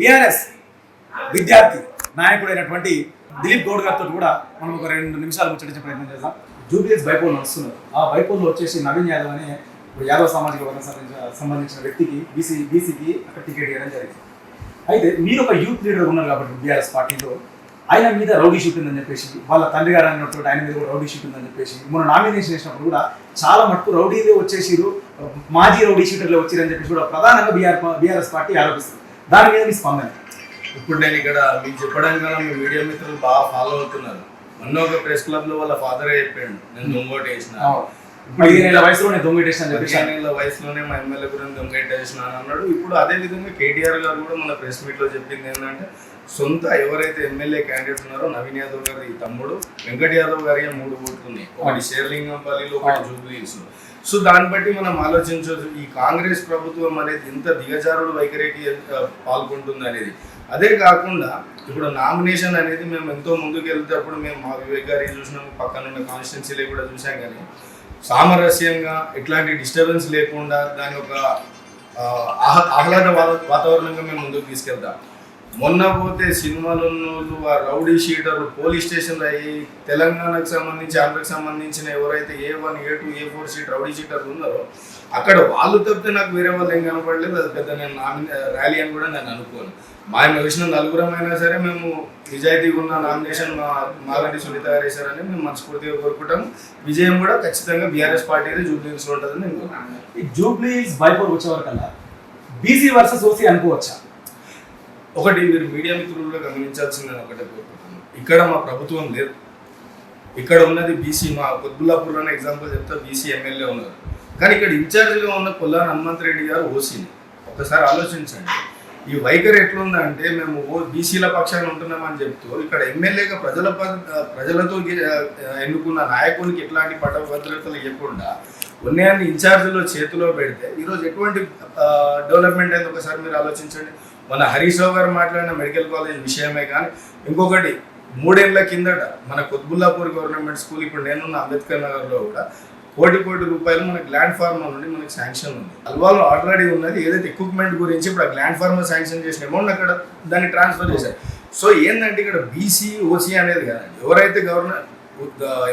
BRS విద్యార్థి నాయకుడైనటువంటి దిలీప్ గౌడ్ గారితో కూడా మనం ఒక రెండు నిమిషాలు ముచ్చటించే ప్రయత్నం చేద్దాం. జూబ్లీస్ బైపోల్ నడుస్తున్నారు ఆ బైపోల్లో వచ్చేసి నవీన్ యాదవ్ అనే యాదవ యాదవ్ సామాజిక వర్గం సంబంధించిన- వ్యక్తికి బీసీ బీసీకి అక్కడ టికెట్ ఇవ్వడం జరిగింది. అయితే మీరు ఒక యూత్ లీడర్ ఉన్నారు కాబట్టి బీఆర్ఎస్ పార్టీలో ఆయన మీద రౌడీ షూట్ ఉందని చెప్పేసి వాళ్ళ తండ్రి గారు అన్నటువంటి ఆయన మీద కూడా రౌడీ షూట్ ఉందని చెప్పేసి మొన్న నామినేషన్ చేసినప్పుడు కూడా చాలా మటుకు రౌడీలే వచ్చేసిరు మాజీ రౌడీ షూటర్లు వచ్చిరని చెప్పేసి కూడా ప్రధానంగా బీఆర్ బీఆర్ఎస్ పార్టీ ఆరోపిస్తుంది. దాని మీద మీ స్పందన? ఇప్పుడు నేను ఇక్కడ మీకు చెప్పడానికి వల్ల మీ మీడియా మిత్రులు బాగా ఫాలో అవుతున్నారు. మొన్న ఒక ప్రెస్ క్లబ్లో వాళ్ళ ఫాదర్ చెప్పాడు నేను దొంగోటి వేసిన పదిహేను ఏళ్ళ వయసులో నేను దొంగిటేషన్ అని చెప్పేసి పదిహేను ఏళ్ళ వయసులోనే మా ఎమ్మెల్యే గురించి దొంగేట్ వేసిన అని అన్నాడు. ఇప్పుడు అదే విధంగా కేటీఆర్ గారు కూడా మన ప్రెస్ మీట్లో చెప్పింది ఏంటంటే సొంత ఎవరైతే ఎమ్మెల్యే క్యాండిడేట్ ఉన్నారో నవీన్ యాదవ్ గారి తమ్ముడు వెంకట్ యాదవ్ గారి మూడు ఓట్లు ఉన్నాయి. ఒకటి షేర్లింగంపల్లిలో ఒకటి జూబ్లీస్ సో దాన్ని బట్టి మనం ఆలోచించవచ్చు ఈ కాంగ్రెస్ ప్రభుత్వం అనేది ఎంత దిగజారుడు వైఖరికి పాల్గొంటుంది అనేది. అదే కాకుండా ఇప్పుడు నామినేషన్ అనేది మేము ఎంతో ముందుకు వెళ్తేప్పుడు మేము మా వివేక్ గారి చూసినాము పక్కన ఉన్న కాన్స్టిట్యున్సీలో కూడా చూసాం కానీ సామరస్యంగా ఎట్లాంటి డిస్టర్బెన్స్ లేకుండా దాని ఒక ఆహ్లాద వాతావరణంగా మేము ముందుకు తీసుకెళ్తాం. మొన్న పోతే సినిమాలు ఆ రౌడీ షీటర్లు పోలీస్ స్టేషన్లు అయ్యి తెలంగాణకు సంబంధించి ఆంధ్రకు సంబంధించిన ఎవరైతే A one A two A four seat rowdy షీటర్లు ఉన్నారో అక్కడ వాళ్ళు తప్పితే నాకు వేరే వాళ్ళు ఏం కనపడలేదు. అది పెద్ద నేను నామినే ర్యాలీ అని కూడా నేను అనుకోను. మా తెలిసిన నలుగురమైనా సరే మేము నిజాయితీగా ఉన్న నామినేషన్ మా మాగంటి సునీత గారు వేశారని మేము మనస్ఫూర్తిగా కోరుకుంటాం విజయం కూడా ఖచ్చితంగా బీఆర్ఎస్ పార్టీ జూబ్లీస్ ఉంటుందని నేను ఈ జూబ్లీస్ బైపోర్ వచ్చేవారు వరకల్లా బీసీ వర్సెస్ ఓసీ అనుకోవచ్చా? ఒకటి మీరు మీడియా మిత్రుల్లో గమనించాల్సింది నేను ఒకటే కోరుకుంటున్నాను. ఇక్కడ మా ప్రభుత్వం లేదు. ఇక్కడ ఉన్నది బీసీ మా కొద్బుల్లాపూర్లోనే ఎగ్జాంపుల్ చెప్తా బీసీ ఎమ్మెల్యే ఉన్నారు. కానీ ఇక్కడ ఇన్ఛార్జిగా ఉన్న కొల్లాన హనుమంత్ రెడ్డి గారు ఓసీని. ఒకసారి ఆలోచించండి. ఈ వైఖరి ఎట్లుందంటే మేము ఓ బీసీల పక్షాన్ని ఉంటున్నామని చెప్తూ ఇక్కడ ఎమ్మెల్యేగా ప్రజల ప- ప్రజలతో ఎన్నుకున్న నాయకునికి ఎట్లాంటి పట్టభద్రతలు ఇవ్వకుండా ఉన్నాయన్ని ఇన్ఛార్జ్లో చేతిలో పెడితే ఈరోజు ఎటువంటి డెవలప్మెంట్ అయింది? ఒకసారి మీరు ఆలోచించండి. మన హరీష్ రావు గారు మాట్లాడిన మెడికల్ కాలేజ్ విషయమే కానీ ఇంకొకటి మూడేళ్ళ కిందట మన కుత్బుల్లాపూర్ గవర్నమెంట్ స్కూల్ ఇప్పుడు నేనున్న అంబేద్కర్ నగర్లో కూడా కోటి కోటి రూపాయలు మనకి ల్యాండ్ ఫార్మా నుండి మనకి శాంక్షన్ ఉంది. అల్వాలో ఆల్రెడీ ఉన్నది ఏదైతే ఎక్విప్మెంట్ గురించి ఇప్పుడు ఆ ల్యాండ్ ఫార్మా శాంక్షన్ చేసిన అమౌంట్ అక్కడ దాన్ని ట్రాన్స్ఫర్ చేశారు. సో ఏంటంటే ఇక్కడ బీసీ ఓసీ అనేది కాదండి ఎవరైతే గవర్నర్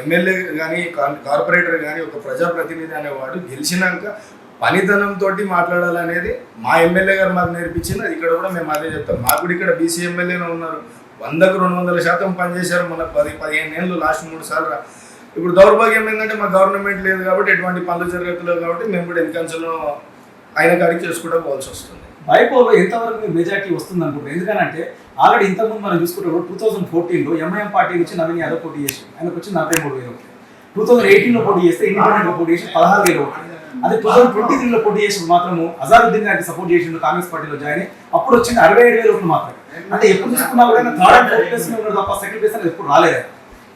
ఎమ్మెల్యే కానీ కార్పొరేటర్ కానీ ఒక ప్రజాప్రతినిధి అనేవాడు గెలిచినాక పనితనంతో మాట్లాడాలనేది మా ఎమ్మెల్యే గారు మాకు నేర్పించింది. అది ఇక్కడ కూడా మేము అదే చెప్తాం. మాకు కూడా ఇక్కడ బీసీ ఎమ్మెల్యేనే ఉన్నారు. వందకు రెండు వందల శాతం పనిచేశారు. మన పది పదిహేను ఏళ్ళు లాస్ట్ మూడు సార్లు ఇప్పుడు దౌర్భాగ్యం ఏంటంటే మా గవర్నమెంట్ లేదు కాబట్టి ఎటువంటి పనులు జరగట్లేదు కాబట్టి మేము కూడా ఎన్నికంచెలో ఆయన కాడికి చేసుకుంటూ పోవాల్సి వస్తుంది. బైపోలో ఎంతవరకు మీకు మెజార్టీ వస్తుంది అనుకుంటారు ఎందుకంటే ఆల్రెడీ ఇంతకుముందు మనం చూసుకుంటే టూ థౌసండ్ ఫోర్టీన్లో ఎంఐఎం పార్టీ నుంచి నవీన్ యాదవ్ పోటీ చేసి ఆయనకు వచ్చి నలభై మూడు వేలు. టూ థౌసండ్ ఎయిటీన్లో పోటీ చేస్తే ఇండిపెండెంట్ పోటీ చేసి పదహారు వేలు అదే టూ థౌసండ్ ట్వంటీ త్రీలో పోటీ చేసినప్పుడు మాత్రము అజారుద్దీన్ గారికి సపోర్ట్ చేసిండు కాంగ్రెస్ పార్టీలో జాయిన్ అప్పుడు వచ్చింది అరవై ఏడు వేలు ఓట్లు మాత్రమే. అంటే ఎప్పుడు చూసుకున్నా కూడా థర్డ్ అండ్ ఫోర్త్ ప్లేస్ ఉన్నాడు తప్ప సెకండ్ ప్లేస్ అనేది ఎప్పుడు రాలేదు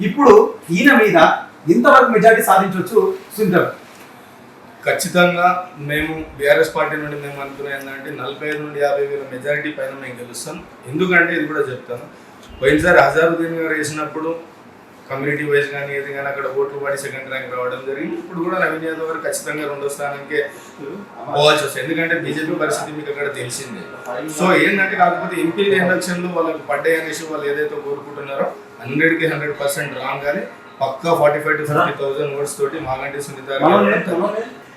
ఇప్పుడు ఈయన మీద ఎంతవరకు మెజార్టీ సాధించవచ్చు సుందర్. ఖచ్చితంగా మేము బీఆర్ఎస్ పార్టీ నుండి మేము అనుకునే ఏంటంటే నలభై ఐదు నుండి యాభై వేల మెజారిటీ పైన మేము గెలుస్తాం. ఎందుకంటే ఇది కూడా చెప్తాను. పోయినసారి హజారుద్దీన్ గారు వేసినప్పుడు కమ్యూనిటీ వైజ్ కానీ ఏది కానీ అక్కడ ఓట్లు పడి సెకండ్ ర్యాంక్ రావడం జరిగింది. ఇప్పుడు కూడా నవీన్ యాదవ్ గారు ఖచ్చితంగా రెండో స్థానానికి పోవాల్సి వస్తుంది. ఎందుకంటే బీజేపీ పరిస్థితి మీకు అక్కడ తెలిసిందే. సో ఏంటంటే కాకపోతే ఎంపీ ఎలక్షన్లు వాళ్ళకి పడ్డాయి అనేసి వాళ్ళు ఏదైతే కోరుకుంటున్నారో హండ్రెడ్కి హండ్రెడ్ పర్సెంట్ రాంగ్ కానీ పక్కా forty five to fifty thousand votes తోటి మాగంటి సునీత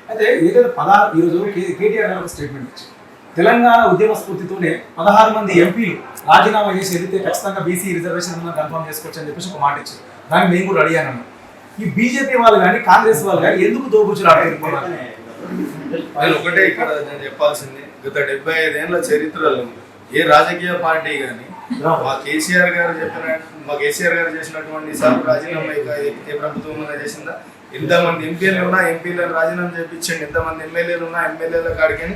అయితే ఏదైతే పదహారు ఈరోజు కే- కేటీఆర్ గారు ఒక స్టేట్మెంట్ ఇచ్చారు. తెలంగాణ ఉద్యమ స్ఫూర్తితోనే పదహారు మంది ఎంపీలు రాజీనామా చేసి వెళితే ఖచ్చితంగా బీసీ రిజర్వేషన్ కన్ఫర్మ్ చేసుకోవచ్చు అని చెప్పేసి ఒక మాట ఇచ్చారు. దాన్ని మేము కూడా రెడీ అన్నాం ఈ బీజేపీ వాళ్ళు కానీ కాంగ్రెస్ వాళ్ళు కానీ ఎందుకు దోబుచ్చులు ఆడుతున్నారు నేను ఒకటే ఇక్కడ నేను చెప్పాల్సింది గత డెబ్బై ఐదేళ్ళ చరిత్రలో ఏ రాజకీయ పార్టీ కానీ మా కేసీఆర్ గారు చెప్పిన మా కేసీఆర్ గారు చేసినటువంటి సార్లు రాజీనామా ఇక ఏ- ప్రభుత్వం చేసిందా? ఎంతమంది ఎంపీలు ఉన్నా ఎంపీలను రాజీనామా చేయించండి ఎంతమంది ఎమ్మెల్యేలు ఉన్నా ఎమ్మెల్యేల కాడికి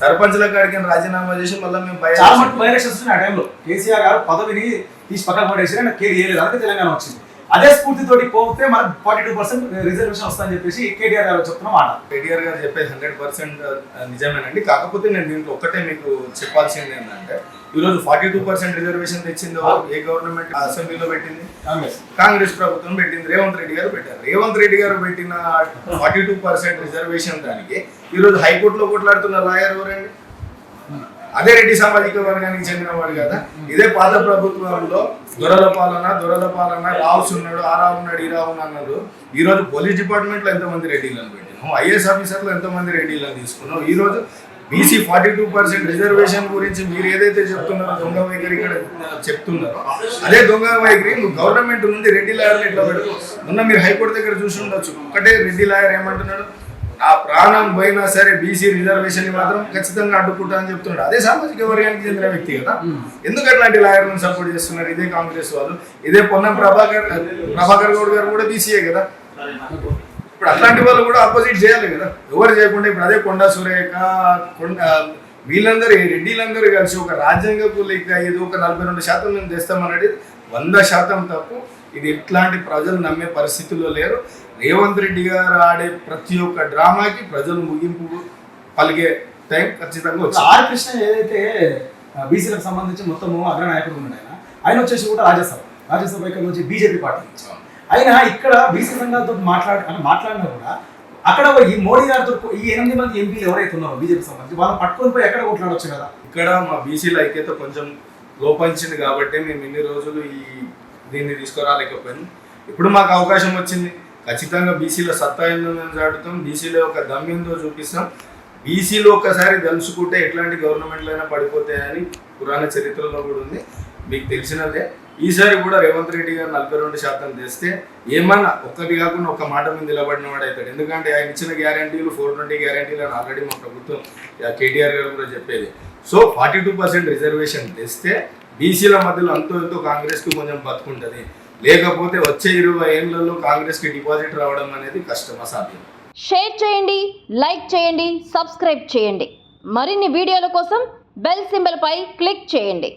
సర్పంచ్ల కాడికి రాజీనామా చేసి మళ్ళీ మేము భయ చాలా వైరస్ ఆ టైంలో కేసీఆర్ గారు పదవిని తీసి పక్కన పడేసి కేర్ చేయలేదు అందుకే తెలంగాణ వచ్చింది. అదే స్ఫూర్తితోటి పోతే మనకు ఫార్టీ టూ పర్సెంట్ రిజర్వేషన్ వస్తుందని చెప్పేసి కేటీఆర్ గారు చెప్తున్న మాట. కేటీఆర్ గారు చెప్పేది హండ్రెడ్ పర్సెంట్ నిజమేనండి. కాకపోతే నేను దీంట్లో ఒక్కటే మీకు చెప్పాల్సింది ఏంటంటే ఈరోజు ఫార్టీ టూ పర్సెంట్ రిజర్వేషన్ తెచ్చింది? ఏ గవర్నమెంట్ అసెంబ్లీలో పెట్టింది? కాంగ్రెస్. కాంగ్రెస్ ప్రభుత్వం పెట్టింది. రేవంత్ రెడ్డి గారు పెట్టారు. రేవంత్ రెడ్డి గారు పెట్టిన ఫార్టీ టూ పర్సెంట్ రిజర్వేషన్ దానికి ఈరోజు హైకోర్టులో కొట్లాడుతున్న లాయర్ ఎవరండి? అదే రెడ్డి సామాజిక వర్గానికి చెందినవాడు కదా. ఇదే పాత ప్రభుత్వంలో దొరల పాలన దొరల పాలన రావుస్ ఉన్నాడు ఆ రావు ఉన్నాడు ఈ రావు అన్నాడు. ఈరోజు పోలీస్ డిపార్ట్మెంట్లో ఎంతమంది రెడ్డిలను పెట్టినాం ఐఏఎస్ ఆఫీసర్లు ఎంతమంది రెడ్డిలను తీసుకున్నాం ఈరోజు BC forty two percent reservation గురించి మీరు ఏదైతే చెప్తున్నారో దొంగ వైఖరి ఇక్కడ చెప్తున్నారో అదే దొంగ వైఖరి నువ్వు గవర్నమెంట్ నుండి రెడ్డి లాయర్ని ఇట్లా పెడతావు? మొన్న మీరు హైకోర్టు దగ్గర చూసి ఉండొచ్చు. ఒకటే రెడ్డి లాయర్ ఏమంటున్నాడు? నా ప్రాణం పోయినా సరే బీసీ రిజర్వేషన్ మాత్రం ఖచ్చితంగా అడ్డుకుంటా అని చెప్తున్నాడు. అదే సామాజిక వర్గానికి చెందిన వ్యక్తి కదా. ఎందుకు అట్లాంటి లాయర్లను సపోర్ట్ చేస్తున్నారు? ఇదే కాంగ్రెస్ వాళ్ళు. ఇదే పొన్నం ప్రభాకర్ ప్రభాకర్ గౌడ్ గారు కూడా బీసీఏ కదా? ఇప్పుడు అట్లాంటి వాళ్ళు కూడా ఆపోజిట్ చేయాలి కదా. ఎవరు చేయకుండా ఇప్పుడు అదే కొండా సురేఖ కొండ వీళ్ళందరూ రెడ్డిలందరూ కలిసి ఒక రాజ్యాంగపు లెక్క ఇది ఒక నలభై రెండు శాతం మేము తెస్తామన్నది వంద శాతం తప్పు. ఇది ఇట్లాంటి ప్రజలు నమ్మే పరిస్థితుల్లో లేరు. రేవంత్ రెడ్డి గారు ఆడే ప్రతి ఒక్క డ్రామాకి ప్రజలు ముగింపు పలిగే టైం ఖచ్చితంగా వచ్చింది. ఆర్ కృష్ణ ఏదైతే బీసీలకు సంబంధించి మొత్తము అగ్రనాయకుడు ఉన్నాడు ఆయన ఆయన వచ్చేసి కూడా రాజ్యసభ రాజ్యసభ ఇక్కడ నుంచి బీజేపీ పార్టీ ఆయన ఇక్కడ బీసీ సంఘాలతో మాట్లాడి మాట్లాడినా కూడా అక్కడ ఈ మోడీ గారితో ఈ ఎనిమిది మంది ఎంపీలు ఎవరైతే ఉన్నారో బీజేపీ సంబంధించి వాళ్ళని పట్టుకొని పోయి ఎక్కడ కొట్లాడొచ్చు కదా? ఇక్కడ మా బీసీల ఐక్యత కొంచెం లోపించింది కాబట్టి మేము ఇన్ని రోజులు ఈ దీన్ని తీసుకురాలేకపోయాం ఇప్పుడు మాకు అవకాశం వచ్చింది. ఖచ్చితంగా బీసీలో సత్తా ఏందో చాటుతాం బీసీలో ఒక దమ్యందో చూపిస్తాం. బీసీలో ఒకసారి దలుచుకుంటే ఎట్లాంటి గవర్నమెంట్లు అయినా పడిపోతాయని పురాణ చరిత్రలో కూడా ఉంది. మీకు తెలిసినదే. ఈసారి కూడా రేవంత్ రెడ్డి గారు నలభై రెండు శాతం తెస్తే ఏమన్నా ఒక్కటి కాకుండా ఒక మాట మీద నిలబడిన వాడు అవుతాడు. ఎందుకంటే ఆయన ఇచ్చిన గ్యారంటీలు ఫోర్ ట్వంటీ గ్యారంటీలు అని ఆల్రెడీ మా ప్రభుత్వం కేటీఆర్ గారు కూడా చెప్పేది. So forty two percent reservation తెస్తే బీసీల మధ్యలో అంతో ఎంతో కాంగ్రెస్కి కొంచెం బతుకుంటుంది. లేకపోతే వచ్చే ఇరవై ఏళ్ళలో కాంగ్రెస్కి డిపాజిట్ రావడం అనేది కష్టం అసాధ్యం షేర్ చేయండి లైక్ చేయండి సబ్స్క్రైబ్ చేయండి. మరిన్ని వీడియోల కోసం బెల్ సింబల్పై క్లిక్ చేయండి.